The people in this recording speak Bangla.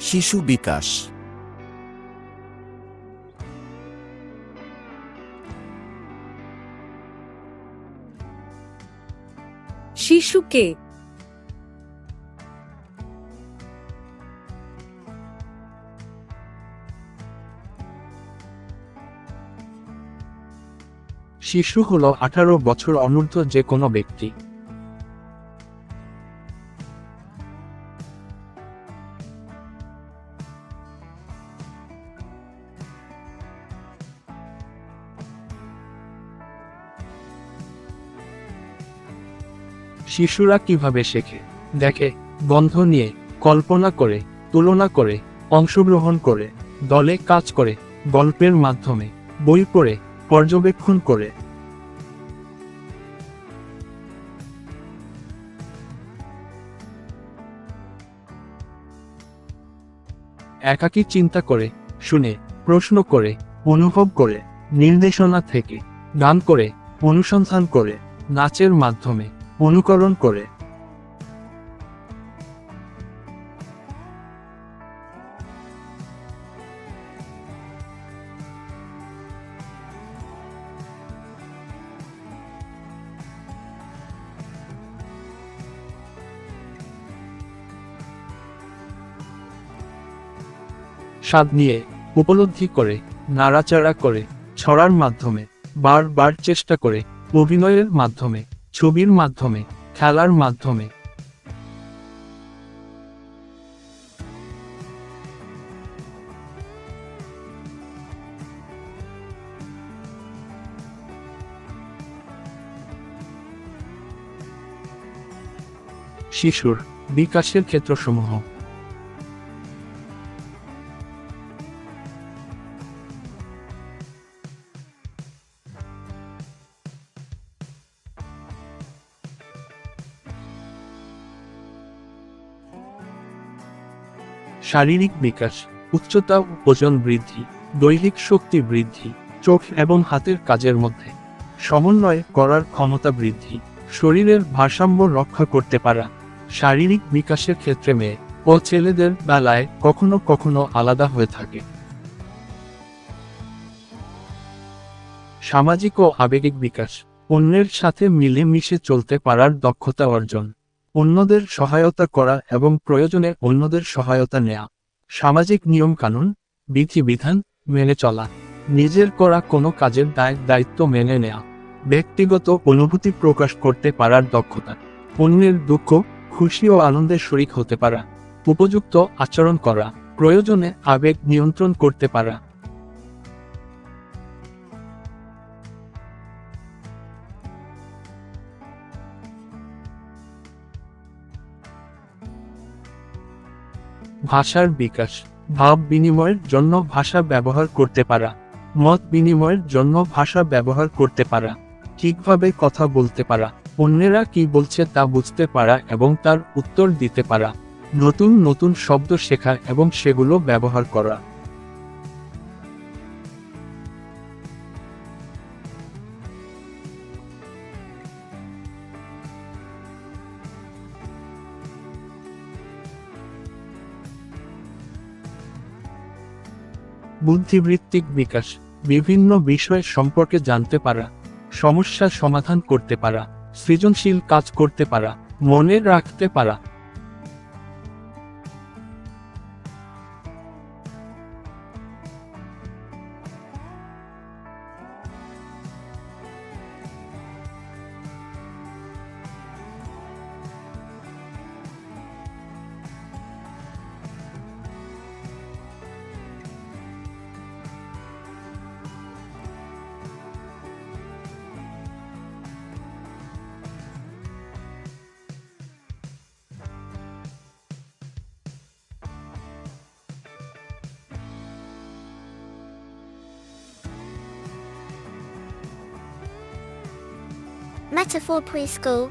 শিশু বিকাশ। শিশুকে শিশু হল আঠারো বছর অনূর্ধ্ব যে কোনো ব্যক্তি। শিশুরা কীভাবে শেখে? দেখে, গন্ধ নিয়ে, কল্পনা করে, তুলনা করে, অংশগ্রহণ করে, দলে কাজ করে, গল্পের মাধ্যমে, বই পড়ে, পর্যবেক্ষণ করে। একাকী চিন্তা করে, শুনে, প্রশ্ন করে, অনুভব করে, নির্দেশনা থেকে, গান করে, অনুসন্ধান করে, নাচের মাধ্যমে। অনুকরণ করে। স্বাদ নিয়ে উপলব্ধি করে, নাড়াচাড়া করে, ছড়ার মাধ্যমে, বারবার চেষ্টা করে, অভিনয়ের মাধ্যমে। ছবির মাধ্যমে খেলার মাধ্যমে। শিশুর বিকাশের ক্ষেত্রসমূহ। শারীরিক বিকাশ, উচ্চতা ও ওজন বৃদ্ধি, দৈহিক শক্তি বৃদ্ধি, চোখ এবং হাতের কাজের মধ্যে সমন্বয় করার ক্ষমতা বৃদ্ধি, শরীরের ভারসাম্য রক্ষা করতে পারা, শারীরিক বিকাশের ক্ষেত্রে মেয়ে ও ছেলেদের বেলায় কখনো কখনো আলাদা হয়ে থাকে। সামাজিক ও আবেগিক বিকাশ, অন্যের সাথে মিলেমিশে চলতে পারার দক্ষতা অর্জন। অন্যদের সহায়তা করা এবং প্রয়োজনে অন্যদের সহায়তা নেয়া। সামাজিক নিয়ম কানুন বিধিবিধান মেনে চলা। নিজের করা কোনো কাজের দায়, দায়িত্ব মেনে নেয়া। ব্যক্তিগত অনুভূতি প্রকাশ করতে পারার দক্ষতা। অন্যের দুঃখ, খুশি ও আনন্দের শরিক হতে পারা। উপযুক্ত আচরণ করা। প্রয়োজনে আবেগ নিয়ন্ত্রণ করতে পারা। ভাষার বিকাশ। ভাব বিনিময়ের জন্য ভাষা ব্যবহার করতে পারা। মত বিনিময়ের জন্য ভাষা ব্যবহার করতে পারা। ঠিকভাবে কথা বলতে পারা। অন্যেরা কি বলছে তা বুঝতে পারা এবং তার উত্তর দিতে পারা। নতুন নতুন শব্দ শেখা এবং সেগুলো ব্যবহার করা। বুদ্ধিবৃত্তিক বিকাশ, বিভিন্ন বিষয় সম্পর্কে জানতে পারা, সমস্যার সমাধান করতে পারা, সৃজনশীল কাজ করতে পারা, মনে রাখতে পারা Metaphor Preschool